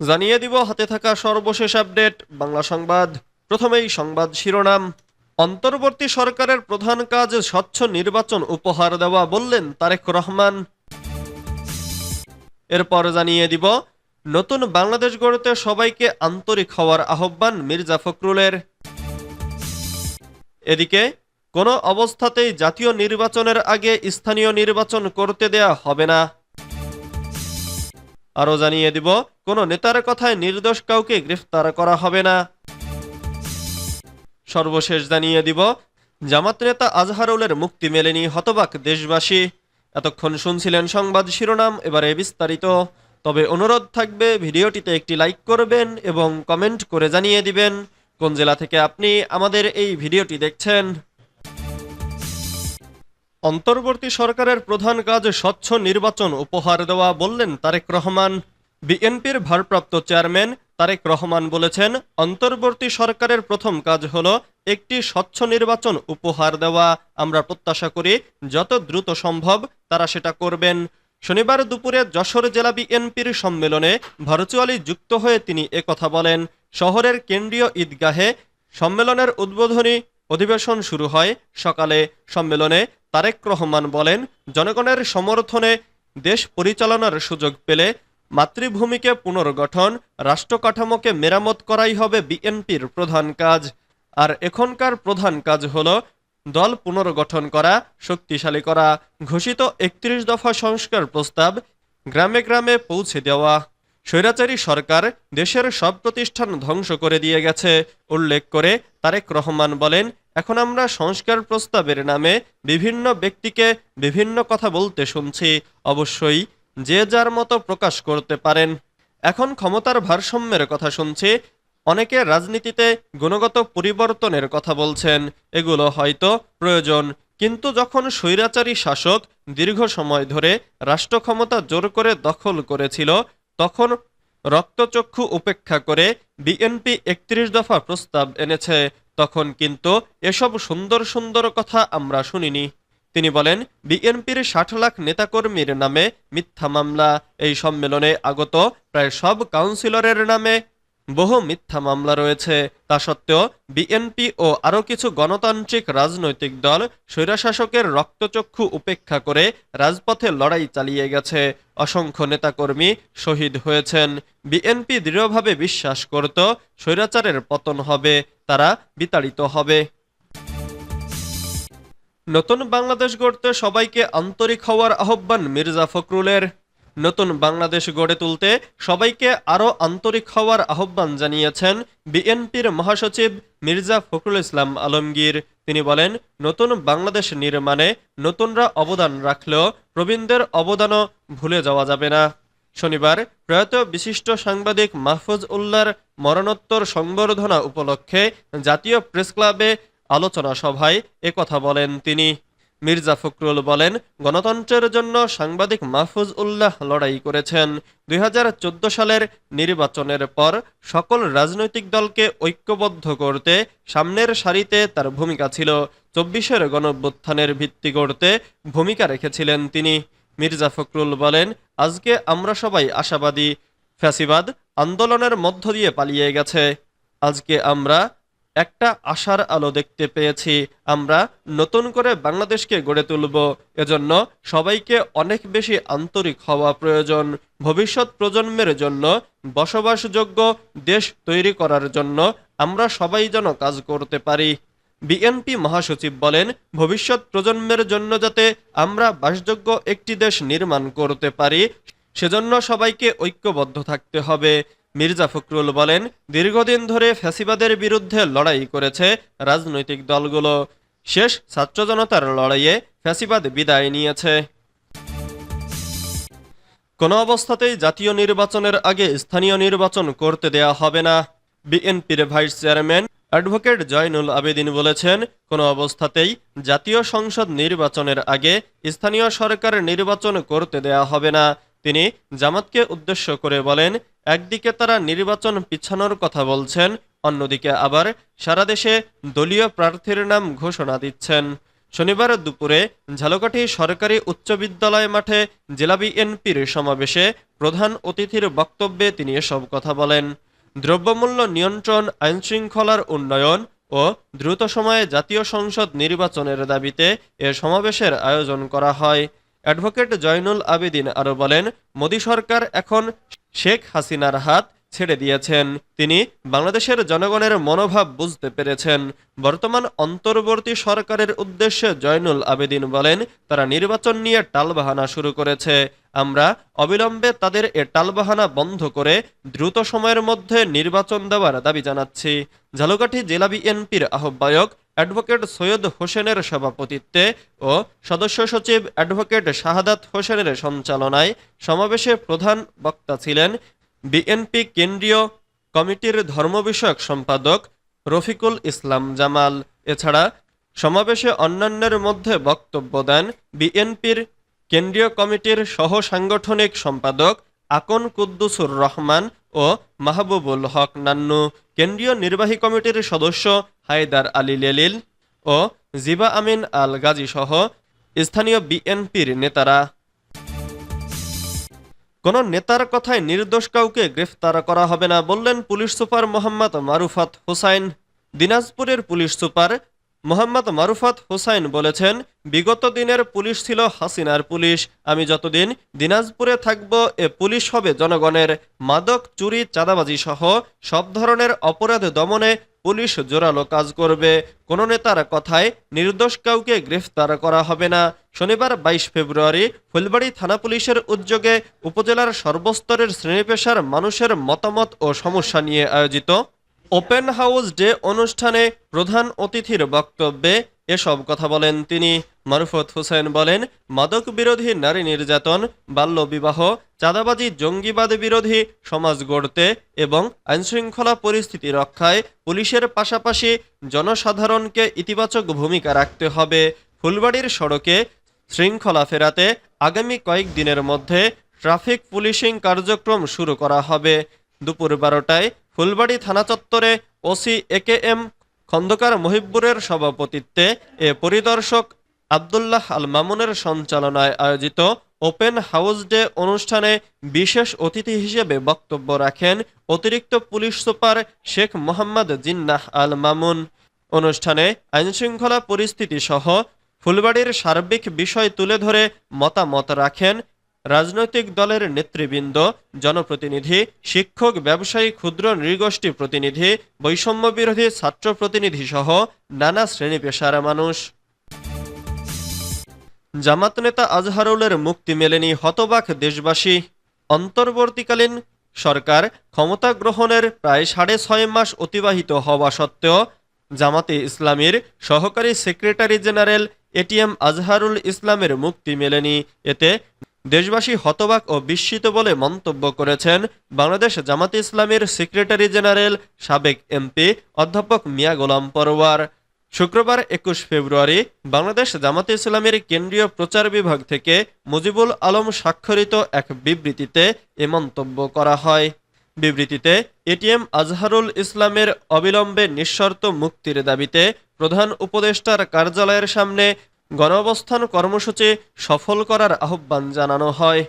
জানিয়ে দিব, হাতে থাকা সর্বশেষ আপডেট, বাংলা সংবাদ। প্রথমেই সংবাদ শিরোনাম। অন্তর্বর্তী সরকারের প্রধান কাজ স্বচ্ছ নির্বাচন উপহার দেওয়া বললেন তারেক রহমান। এরপর জানিয়ে দিব, নতুন বাংলাদেশ গড়তে সবাইকে আন্তরিক হওয়ার আহ্বান মির্জা ফখরুলের। এদিকে, কোনো অবস্থাতেই জাতীয় নির্বাচনের আগে স্থানীয় নির্বাচন করতে দেয়া হবে না। আরও জানিয়ে দিব, কোনো নেতার কথায় নির্দোষ কাউকে গ্রেফতার করা হবে না। সর্বশেষ জানিয়ে দিব, জামাত নেতা আজহারুলের মুক্তি মেলেনি হতবাক দেশবাসী। এতক্ষণ শুনছিলেন সংবাদ শিরোনাম, এবারে বিস্তারিত। তবে অনুরোধ থাকবে, ভিডিওটিতে একটি লাইক করবেন এবং কমেন্ট করে জানিয়ে দিবেন, কোন জেলা থেকে আপনি আমাদের এই ভিডিওটি দেখছেন। অন্তর্বর্তী সরকারের প্রধান কাজ স্বচ্ছ নির্বাচন উপহার দেওয়া বললেন তারেক রহমান। বিএনপির ভারপ্রাপ্ত চেয়ারম্যান তারেক রহমান বলেছেন, অন্তর্বর্তী সরকারের প্রথম কাজ হল একটি স্বচ্ছ নির্বাচন উপহার দেওয়া। আমরা প্রত্যাশা করি যত দ্রুত সম্ভব তারা সেটা করবেন। শনিবার দুপুরে যশোর জেলা বিএনপির সম্মেলনে ভার্চুয়ালি যুক্ত হয়ে তিনি একথা বলেন। শহরের কেন্দ্রীয় ঈদগাহে সম্মেলনের উদ্বোধনী অধিবেশন শুরু হয় সকালে। সম্মেলনে তারেক রহমান বলেন, জনগণের সমর্থনে দেশ পরিচালনার সুযোগ পেলে মাতৃভূমিকে পুনর্গঠন, রাষ্ট্র কাঠামোকে মেরামত করাই হবে বিএনপির প্রধান কাজ। আর এখনকার প্রধান কাজ হল দল পুনর্গঠন করা, শক্তিশালী করা। ঘোষিত একত্রিশ দফা সংস্কার প্রস্তাব গ্রামে গ্রামে পৌঁছে দেওয়া। স্বৈরাচারী সরকার দেশের সব প্রতিষ্ঠান ধ্বংস করে দিয়ে গেছে, উল্লেখ করে তারেক রহমান বলেন এখন আমরা সংস্কার প্রস্তাবের নামে বিভিন্ন ব্যক্তিকে বিভিন্ন কথা বলতে শুনছি। অবশ্যই যে যার মতো প্রকাশ করতে পারেন। এখন ক্ষমতার ভারসাম্যের কথা শুনছি। অনেকে রাজনীতিতে গুণগত পরিবর্তনের কথা বলছেন। এগুলো হয়তো প্রয়োজন। কিন্তু যখন স্বৈরাচারী শাসক দীর্ঘ সময় ধরে রাষ্ট্র ক্ষমতা জোর করে দখল করেছিল, তখন রক্তচক্ষু উপেক্ষা করে বিএনপি একত্রিশ দফা প্রস্তাব এনেছে। তখন কিন্তু এসব সুন্দর সুন্দর কথা আমরা শুনিনি। তিনি বলেন, বিএনপির ষাট লাখ নেতাকর্মীর নামে মিথ্যা মামলা, এই সম্মেলনে আগত প্রায় সব কাউন্সিলরের নামে বহু মিথ্যা মামলা রয়েছে। তা সত্ত্বেও বিএনপি ও আরও কিছু গণতান্ত্রিক রাজনৈতিক দল স্বৈরাশাসকের রক্তচক্ষু উপেক্ষা করে রাজপথে লড়াই চালিয়ে গেছে। অসংখ্য নেতাকর্মী শহীদ হয়েছেন। বিএনপি দৃঢ়ভাবে বিশ্বাস করত স্বৈরাচারের পতন হবে, তারা বিতাড়িত হবে। নতুন বাংলাদেশ গড়তে সবাইকে আন্তরিক হওয়ার আহ্বান মির্জা ফখরুলের। নতুন বাংলাদেশ গড়ে তুলতে সবাইকে আরও আন্তরিক হওয়ার আহ্বান জানিয়েছেন বিএনপির মহাসচিব মির্জা ফখরুল ইসলাম আলমগীর। তিনি বলেন, নতুন বাংলাদেশ নির্মাণে নতুনরা অবদান রাখলেও প্রবীণদের অবদানও ভুলে যাওয়া যাবে না। শনিবার প্রয়াত বিশিষ্ট সাংবাদিক মাহফুজ উল্লাহর মরণোত্তর সংবর্ধনা উপলক্ষে জাতীয় প্রেস ক্লাবে আলোচনা সভায় একথা বলেন তিনি। মির্জা ফখরুল বলেন, গণতন্ত্রের জন্য সাংবাদিক মাহফুজ উল্লাহ লড়াই করেছেন। দুই হাজার চোদ্দ সালের নির্বাচনের পর সকল রাজনৈতিক দলকে ঐক্যবদ্ধ করতে সামনের সারিতে তার ভূমিকা ছিল। চব্বিশের গণভ্যুত্থানের ভিত্তি করতে ভূমিকা রেখেছিলেন তিনি। মির্জা ফখরুল বলেন, আজকে আমরা সবাই আশাবাদী। ফ্যাসিবাদ আন্দোলনের মধ্য দিয়ে পালিয়ে গেছে। আজকে আমরা একটা আশার আলো দেখতে পেয়েছি। আমরা নতুন করে বাংলাদেশকে গড়ে তুলব। এজন্য সবাইকে অনেক বেশি আন্তরিক হওয়া প্রয়োজন। ভবিষ্যৎ প্রজন্মের জন্য বসবাসযোগ্য দেশ তৈরি করার জন্য আমরা সবাই যেন কাজ করতে পারি। বিএনপি মহাসচিব বলেন, ভবিষ্যৎ প্রজন্মের জন্য যাতে আমরা বাসযোগ্য একটি দেশ নির্মাণ করতে পারি, সেজন্য সবাইকে ঐক্যবদ্ধ থাকতে হবে। মির্জা ফখরুল বলেন, দীর্ঘদিন ধরে ফ্যাসিবাদের বিরুদ্ধে লড়াই করেছে রাজনৈতিক দলগুলো। শেষ ছাত্র জনতার লড়াইয়ে ফ্যাসিবাদ বিদায় নিয়েছে। কোনো অবস্থাতেই জাতীয় নির্বাচনের আগে স্থানীয় নির্বাচন করতে দেয়া হবে না। বিএনপির vice chairman advocate Joynul Abedin বলেছেন, কোনো অবস্থাতেই জাতীয় সংসদ নির্বাচনের আগে স্থানীয় সরকার নির্বাচন করতে দেয়া হবে না। তিনি জামাতকে উদ্দেশ্য করে বলেন একদিকে তারা নির্বাচন পিছানোর কথা বলছেন, অন্যদিকে আবার সারা দেশে দলীয় প্রার্থীর নাম ঘোষণা দিচ্ছেন। শনিবার দুপুরে ঝালকাঠি সরকারি উচ্চ বিদ্যালয় মাঠে জেলা বিএনপির সমাবেশে প্রধান অতিথির বক্তব্যে তিনি এসব কথা বলেন। দ্রব্যমূল্য নিয়ন্ত্রণ, আইনশৃঙ্খলার উন্নয়ন ও দ্রুত সময়ে জাতীয় সংসদ নির্বাচনের দাবিতে এ সমাবেশের আয়োজন করা হয়। অ্যাডভোকেট জয়নুল আবেদিন আরও বলেন, মোদী সরকার এখন শেখ হাসিনার হাত ছেড়ে দিয়েছেন। তিনি বাংলাদেশের জনগণের মনোভাব বুঝতে পেরেছেন। বর্তমান অন্তর্বর্তী সরকারের উদ্দেশ্যে জয়নুল আবেদিন বলেন, তারা নির্বাচন নিয়ে টালবাহানা শুরু করেছে। আমরা অবিলম্বে তাদের এ টালবাহানা বন্ধ করে দ্রুত সময়ের মধ্যে নির্বাচন দেওয়ার দাবি জানাচ্ছি। ঝালকাঠি জেলা বিএনপির আহ্বায়ক অ্যাডভোকেট সৈয়দ হোসেনের সভাপতিত্বে ও সদস্য সচিব অ্যাডভোকেট শাহাদাত হোসেনের সঞ্চালনায় সমাবেশে প্রধান বক্তা ছিলেন বিএনপি কেন্দ্রীয় কমিটির ধর্ম বিষয়ক সম্পাদক রফিকুল ইসলাম জামাল। এছাড়া সমাবেশে অন্যান্যের মধ্যে বক্তব্য দেন বিএনপির কেন্দ্রীয় কমিটির সহ সাংগঠনিক সম্পাদক আকন কুদ্দুসুর রহমান ও মাহবুবুল হক নান্নু, কেন্দ্রীয় নির্বাহী কমিটির সদস্য হায়দার আলী লেলিল ও জিবা আমিন আল গাজী সহ স্থানীয় বিএনপির নেতারা। কোন নেতার কথায় নির্দোষ কাউকে গ্রেফতার করা হবে না বললেন পুলিশ সুপার মোহাম্মদ মারুফাত হোসাইন। দিনাজপুরের পুলিশ সুপার মোহাম্মদ মারুফাত হোসাইন বলেছেন, বিগত দিনের পুলিশ ছিল হাসিনার পুলিশ। আমি যতদিন দিনাজপুরে থাকব, এ পুলিশ হবে জনগণের। মাদক, চুরি চাঁদাবাজি সহ সব ধরনের অপরাধ দমনে পুলিশ জোরালো কাজ করবে। কোনো নেতার কথায় নির্দোষ কাউকে গ্রেফতার করা হবে না। শনিবার বাইশ ফেব্রুয়ারি ফুলবাড়ি থানা পুলিশের উদ্যোগে উপজেলার সর্বস্তরের শ্রেণীপেশার মানুষের মতামত ও সমস্যা নিয়ে আয়োজিত ওপেন হাউস ডে অনুষ্ঠানে প্রধান অতিথির বক্তব্যে এসব কথা বলেন তিনি। মারুফত হোসেন বলেন, মাদক বিরোধী নারী নির্যাতন বাল্যবিবাহ চাঁদাবাজি, জঙ্গিবাদ বিরোধী সমাজ গড়তে এবং আইনশৃঙ্খলা পরিস্থিতি রক্ষায় পুলিশের পাশাপাশি জনসাধারণকে ইতিবাচক ভূমিকা রাখতে হবে। ফুলবাড়ির সড়কে শৃঙ্খলা ফেরাতে আগামী কয়েকদিনের মধ্যে ট্রাফিক পুলিশিং কার্যক্রম শুরু করা হবে। দুপুর বারোটায় ফুলবাড়ি থানা চত্বরে OC A K M Khandakar মহিব্বুরের সভাপতিত্বে এ পরিদর্শক আবদুল্লাহ আল মামুনের সঞ্চালনায় আয়োজিত ওপেন হাউস ডে অনুষ্ঠানে বিশেষ অতিথি হিসেবে বক্তব্য রাখেন অতিরিক্ত পুলিশ সুপার শেখ মোহাম্মদ জিন্নাহ আল মামুন অনুষ্ঠানে আইনশৃঙ্খলা পরিস্থিতি সহ ফুলবাড়ির সার্বিক বিষয় তুলে ধরে মতামত রাখেন রাজনৈতিক দলের নেতৃবৃন্দ, জনপ্রতিনিধি, শিক্ষক, ব্যবসায়ী, ক্ষুদ্র নৃগোষ্ঠী প্রতিনিধি, বৈষম্য বিরোধী ছাত্র প্রতিনিধি সহ নানা শ্রেণি পেশার মানুষ। জামাত নেতা আজহারুলের মুক্তি মেলেনি হতবাক দেশবাসী। অন্তর্বর্তীকালীন সরকার ক্ষমতা গ্রহণের প্রায় সাড়ে ছয় মাস অতিবাহিত হওয়া সত্ত্বেও জামাতে ইসলামীর সহকারী সেক্রেটারি জেনারেল এটিএম আজহারুল ইসলামের মুক্তি মেলেনি। এতে দেশবাসী হতবাক ও বিস্মিত বলে মন্তব্য করেছেন বাংলাদেশ জামাতে ইসলামের সেক্রেটারি জেনারেল সাবেক এমপি অধ্যাপক মিয়া গোলাম পরওয়ার। শুক্রবার একুশ ফেব্রুয়ারি বাংলাদেশ জামাতে ইসলামের কেন্দ্রীয় প্রচার বিভাগ থেকে মুজিবুল আলম স্বাক্ষরিত এক বিবৃতিতে এ মন্তব্য করা হয়। বিবৃতিতে এটিএম আজহারুল ইসলামের অবিলম্বে নিঃশর্ত মুক্তির দাবিতে প্রধান উপদেষ্টার কার্যালয়ের সামনে গণঅবস্থান কর্মসূচি সফল করার আহ্বান জানানো হয়।